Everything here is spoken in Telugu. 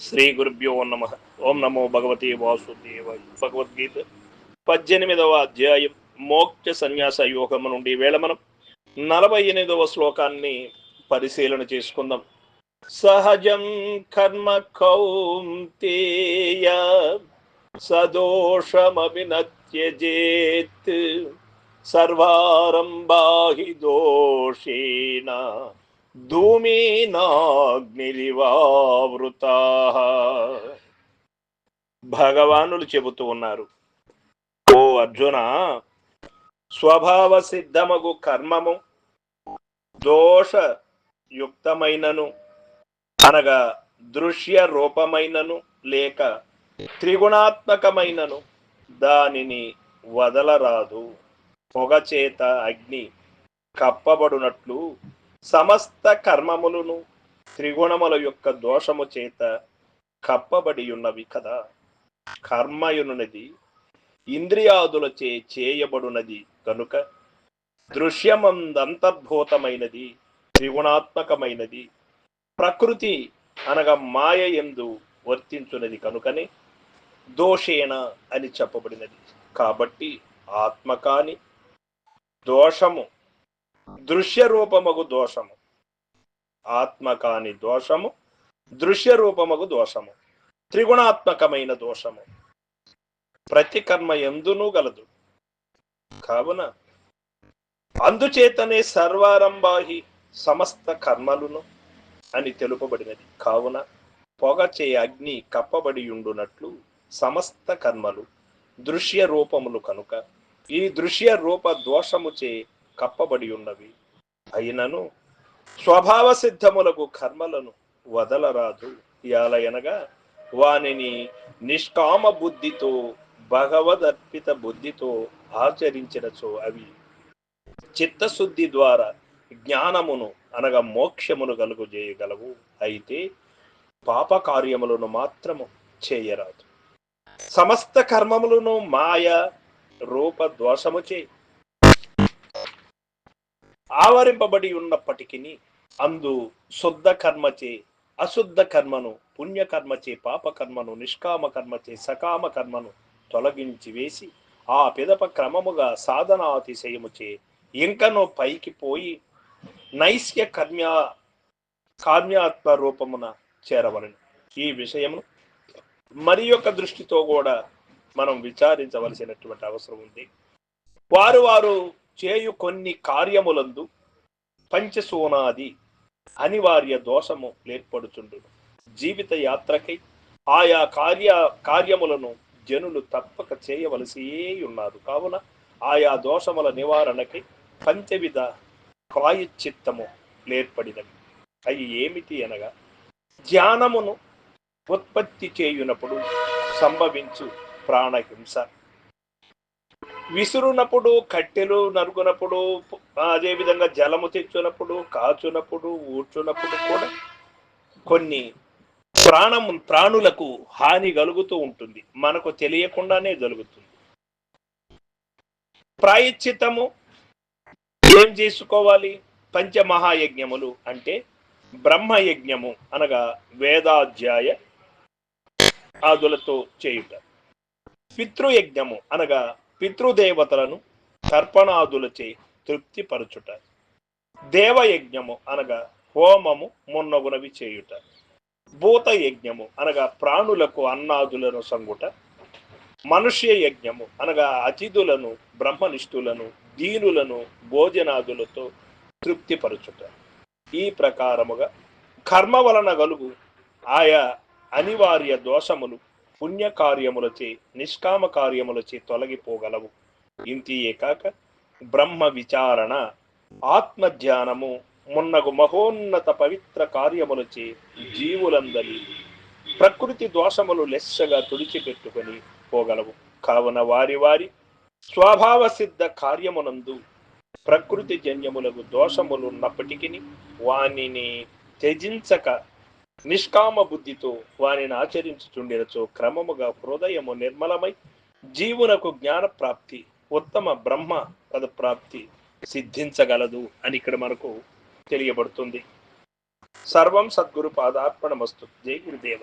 శ్రీ గురుభ్యో నమ. ఓం నమో భగవతి వాసుదేవాయ. భగవద్గీత పద్దెనిమిదవ అధ్యాయం. మోక్ష సన్యాస యోగము నుండి వేళ మనం నలభై ఎనిమిదవ శ్లోకాన్ని పరిశీలన చేసుకుందాం. సహజం కర్మ కౌంతేయ సదోషమభినత్యజేత్ సర్వారంభాహి దోషేణ ధూమేనాగ్నిరివావృత. భగవానులు చెబుతూ ఉన్నారు. ఓ అర్జున స్వభావ సిద్ధమగు కర్మము దోష యుక్తమైనను అనగా దృశ్య రూపమైనను లేక త్రిగుణాత్మకమైనను దానిని వదలరాదు. పొగ చేత అగ్ని కప్పబడునట్లు సమస్త కర్మములను త్రిగుణముల యొక్క దోషము చేత కప్పబడి ఉన్నవి కదా. కర్మయునున్నది ఇంద్రియాదులచే చేయబడునది కనుక దృశ్యమందంతర్భూతమైనది త్రిగుణాత్మకమైనది ప్రకృతి అనగా మాయ ఎందు వర్తించున్నది కనుకనే దోషేణ అని చెప్పబడినది. కాబట్టి ఆత్మ కాని దోషము దృశ్య రూపమగు దోషము. ఆత్మ కాని దోషము దృశ్య రూపమగు దోషము. త్రిగుణాత్మకమైన దోషము. ప్రతి కర్మ ఎందునూ గలదు. కావున అందుచేతనే సర్వారంభాహి సమస్త కర్మలును అని తెలుపబడినది. కావున పొగచే అగ్ని కప్పబడి ఉండునట్లు సమస్త కర్మలు దృశ్య రూపములు కనుక ఈ దృశ్య రూప దోషముచే కప్పబడి ఉన్నవి. అయినను స్వభావ సిద్ధములకు కర్మలను వదలరాదు. యాలయనగా వానిని నిష్కామ బుద్ధితో భగవదర్పిత బుద్ధితో ఆచరించినచో అవి. చిత్తశుద్ధి ద్వారా జ్ఞానమును అనగా మోక్షమును కలుగుజేయగలవు. అయితే పాప కార్యములను మాత్రము చేయరాదు. సమస్త కర్మములను మాయ రూప దోషముచే ఆవరింపబడి ఉన్నప్పటికీ అందు శుద్ధ కర్మచే అశుద్ధ కర్మను పుణ్యకర్మచే పాపకర్మను నిష్కామ కర్మచే సకామ కర్మను తొలగించి వేసి ఆ పిదప క్రమముగా సాధనాతిశయముచే ఇంకనో పైకి పోయి నైస్య కర్మ్యా కామ్యాత్మ రూపమున చేరవలను. ఈ విషయము మరి యొక్క దృష్టితో కూడా మనం విచారించవలసినటువంటి అవసరం ఉంది. వారు వారు చేయు కొన్ని కార్యములందు పంచసూనాది అనివార్య దోషము ఏర్పడుచుండును. జీవిత యాత్రకై ఆయా కార్య కార్యములను జనులు తప్పక చేయవలసియే ఉన్నారు కావున ఆయా దోషముల నివారణకై పంచవిధ ప్రాయశ్చిత్తము ఏర్పడినవి అవి ఏమిటి అనగా ధ్యానమును ఉత్పత్తి చేయునప్పుడు సంభవించు ప్రాణహింస. విసురునప్పుడు కట్టెలు నరుకునప్పుడు అదేవిధంగా జలము తెచ్చునప్పుడు కాచునప్పుడు ఊడ్చునప్పుడు కూడా కొన్ని ప్రాణం ప్రాణులకు హాని కలుగుతూ ఉంటుంది. మనకు తెలియకుండానే జరుగుతుంది. ప్రాయశ్చిత్తము ఏం చేసుకోవాలి? పంచమహాయజ్ఞములు అంటే బ్రహ్మయజ్ఞము అనగా వేదాధ్యాయ ఆదులతో చేయుట. పితృయజ్ఞము అనగా పితృదేవతలను తర్పణాదులచే తృప్తిపరచుట. దేవయజ్ఞము అనగా హోమము మున్నగునవి చేయుట. భూత యజ్ఞము అనగా ప్రాణులకు అన్నాదులను సంగుట. మనుష్య యజ్ఞము అనగా అతిథులను బ్రహ్మనిష్ఠులను దీనులను భోజనాదులతో తృప్తిపరచుట. ఈ ప్రకారముగా కర్మ వలన గలుగు ఆయా అనివార్య దోషములు పుణ్యకార్యములచే నిష్కామ కార్యములచే తొలగిపోగలవు. ఇంతియే కాక బ్రహ్మ విచారణ ఆత్మధ్యానము మున్నగు మహోన్నత పవిత్ర కార్యములచే జీవులందరి ప్రకృతి దోషములు లెస్సగా తుడిచిపెట్టుకొని పోగలవు. కావున వారి వారి స్వభావ సిద్ధ కార్యమునందు ప్రకృతి జన్యములకు దోషములు ఉన్నప్పటికీ వానిని త్యజించక నిష్కామ బుద్ధితో వారిని ఆచరించుచుండినచో క్రమముగా హృదయము నిర్మలమై జీవునకు జ్ఞాన ప్రాప్తి ఉత్తమ బ్రహ్మ పద ప్రాప్తి సిద్ధించగలదు అని ఇక్కడ మనకు తెలియబడుతుంది. సర్వం సద్గురు పాదార్పణమస్తు. జై గురుదేవ.